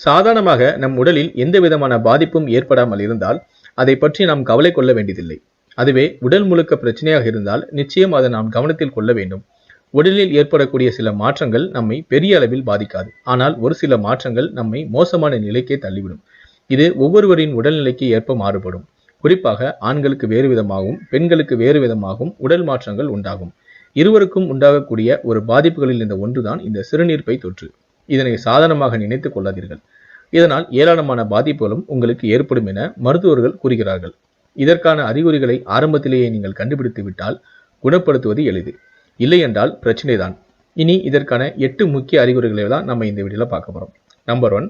சாதாரணமாக நம் உடலில் எந்த விதமான பாதிப்பும் ஏற்படாமல் இருந்தால் அதை பற்றி நாம் கவலை கொள்ள வேண்டியதில்லை. அதுவே உடல் முழுக்க பிரச்சனையாக இருந்தால் நிச்சயம் அதை நாம் கவனத்தில் கொள்ள வேண்டும். உடலில் ஏற்படக்கூடிய சில மாற்றங்கள் நம்மை பெரிய அளவில் பாதிக்காது. ஆனால் ஒரு சில மாற்றங்கள் நம்மை மோசமான நிலைக்கே தள்ளிவிடும். இது ஒவ்வொருவரின் உடல்நிலைக்கு ஏற்ப மாறுபடும். குறிப்பாக ஆண்களுக்கு வேறு விதமாகவும் பெண்களுக்கு வேறு விதமாகவும் உடல் மாற்றங்கள் உண்டாகும். இருவருக்கும் உண்டாகக்கூடிய ஒரு பாதிப்புகளில் இந்த ஒன்றுதான் இந்த சிறுநீர்ப்பை தொற்று. இதனை சாதாரணமாக நினைத்துக் கொள்ளாதீர்கள். இதனால் ஏராளமான பாதிப்புகளும் உங்களுக்கு ஏற்படும் என மருத்துவர்கள் கூறுகிறார்கள். இதற்கான அறிகுறிகளை ஆரம்பத்திலேயே நீங்கள் கண்டுபிடித்து விட்டால் குணப்படுத்துவது எளிது. இல்லை என்றால் பிரச்சனை தான். இனி இதற்கான எட்டு முக்கிய அறிகுறிகளை தான் நம்ம இந்த வீடியோல பார்க்க போறோம். நம்பர் ஒன்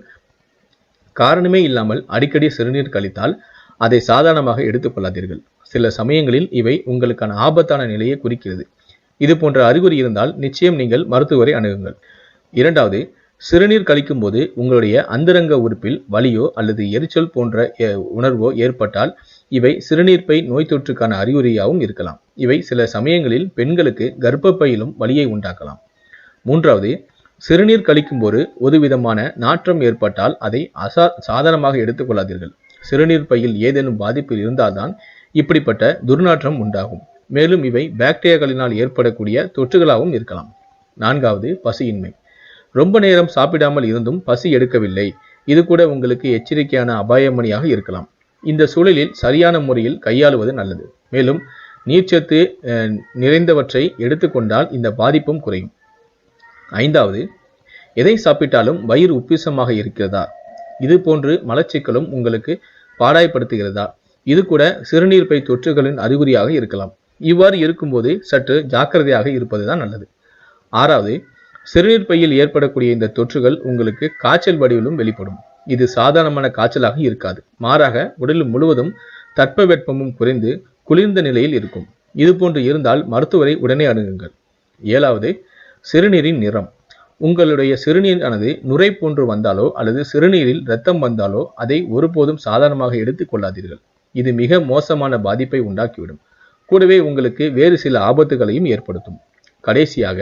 காரணமே இல்லாமல் அடிக்கடி சிறுநீர் கழித்தால் அதை சாதாரணமாக எடுத்துக்கொள்ளாதீர்கள் சில சமயங்களில் இவை உங்களுக்கான ஆபத்தான நிலையை குறிக்கிறது. இது போன்ற அறிகுறி இருந்தால் நிச்சயம் நீங்கள் மருத்துவரை அணுகுங்கள். இரண்டாவது சிறுநீர் கழிக்கும் போது உங்களுடைய அந்தரங்க உறுப்பில் வலியோ அல்லது எரிச்சல் போன்ற உணர்வோ ஏற்பட்டால் இவை சிறுநீர்ப்பை நோய் தொற்றுக்கான அறிகுறியாகவும் இருக்கலாம். இவை சில சமயங்களில் பெண்களுக்கு கர்ப்பப்பையிலும் வலியை உண்டாக்கலாம். மூன்றாவது சிறுநீர் கழிக்கும்போது ஒரு விதமான நாற்றம் ஏற்பட்டால் அதை அசா சாதாரணமாக எடுத்துக்கொள்ளாதீர்கள் சிறுநீர் பையில் ஏதேனும் பாதிப்பு இருந்தால்தான் இப்படிப்பட்ட துர்நாற்றம் உண்டாகும். மேலும் இவை பாக்டீரியாக்களினால் ஏற்படக்கூடிய தொற்றுகளாகவும் இருக்கலாம். நான்காவது பசியின்மை. ரொம்ப நேரம் சாப்பிடாமல் இருந்தும் பசி எடுக்கவில்லை. இது கூட உங்களுக்கு எச்சரிக்கையான அபாயமணியாக இருக்கலாம். இந்த சூழலில் சரியான முறையில் கையாளுவது நல்லது. மேலும் நீர்ச்சத்து நிறைந்தவற்றை எடுத்துக்கொண்டால் இந்த பாதிப்பும் குறையும். ஐந்தாவது எதை சாப்பிட்டாலும் வயிறு உப்பிசமாக இருக்கிறதா? இது போன்று மலச்சிக்கலும் உங்களுக்கு பாடாய்படுத்துகிறதா இது கூட சிறுநீர்ப்பை தொற்றுகளின் அறிகுறியாக இருக்கலாம். இவ்வாறு இருக்கும்போது சற்று ஜாக்கிரதையாக இருப்பதுதான் நல்லது. ஆறாவது சிறுநீர் பையில் ஏற்படக்கூடிய இந்த தொற்றுகள் உங்களுக்கு காய்ச்சல் வடிவிலும் வெளிப்படும். இது சாதாரணமான காய்ச்சலாக இருக்காது. மாறாக உடல் முழுவதும் தட்பவெப்பமும் குறைந்து குளிர்ந்த நிலையில் இருக்கும். இது போன்று இருந்தால் மருத்துவரை உடனே அணுகுங்கள். ஏழாவது சிறுநீரின் நிறம். உங்களுடைய சிறுநீரானது நுரை போன்று வந்தாலோ அல்லது சிறுநீரில் இரத்தம் வந்தாலோ அதை ஒருபோதும் சாதாரணமாக எடுத்துக் கொள்ளாதீர்கள். இது மிக மோசமான பாதிப்பை உண்டாக்கிவிடும். கூடவே உங்களுக்கு வேறு சில ஆபத்துகளையும் ஏற்படுத்தும். கடைசியாக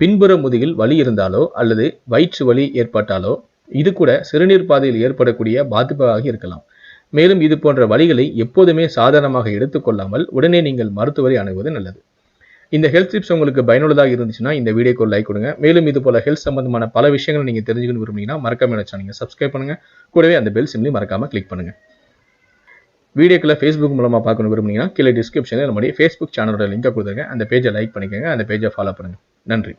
பின்புற முதுகில் வலி இருந்தாலோ அல்லது வயிற்று வலி ஏற்பட்டாலோ இது கூட சிறுநீர் பாதையில் ஏற்படக்கூடிய பாதிப்பாக இருக்கலாம். மேலும் இது போன்ற வழிகளை எப்போதுமே சாதாரணமாக எடுத்துக்கொள்ளாமல் உடனே நீங்கள் மருத்துவரை அணுகுவது நல்லது. இந்த ஹெல்த் டிப்ஸ் உங்களுக்கு பயனுள்ளதாக இருந்துச்சுன்னா இந்த வீடியோக்கு ஒரு லைக் கொடுங்க. மேலும் இது போல ஹெல்த் சம்பந்தமான பல விஷயங்களை நீங்கள் தெரிஞ்சுக்கணும் விரும்புனீங்கன்னா மறக்காம என்ன சேனலை சப்ஸ்கிரைப் பண்ணுங்க. கூடவே அந்த பெல் சிம்லையும் மறக்காம கிளிக் பண்ணுங்க. வீடியோக்களை ஃபேஸ்புக் மூலமாக பார்க்கணும் விரும்புனீங்கன்னா கீழே டிஸ்கிரிப்ஷனில் நம்முடைய ஃபேஸ்புக் சேனலோட லிங்கை கொடுத்துருங்க. அந்த பேஜை லைக் பண்ணிக்கோங்க. அந்த பேஜை ஃபாலோ பண்ணுங்கள் நன்றி.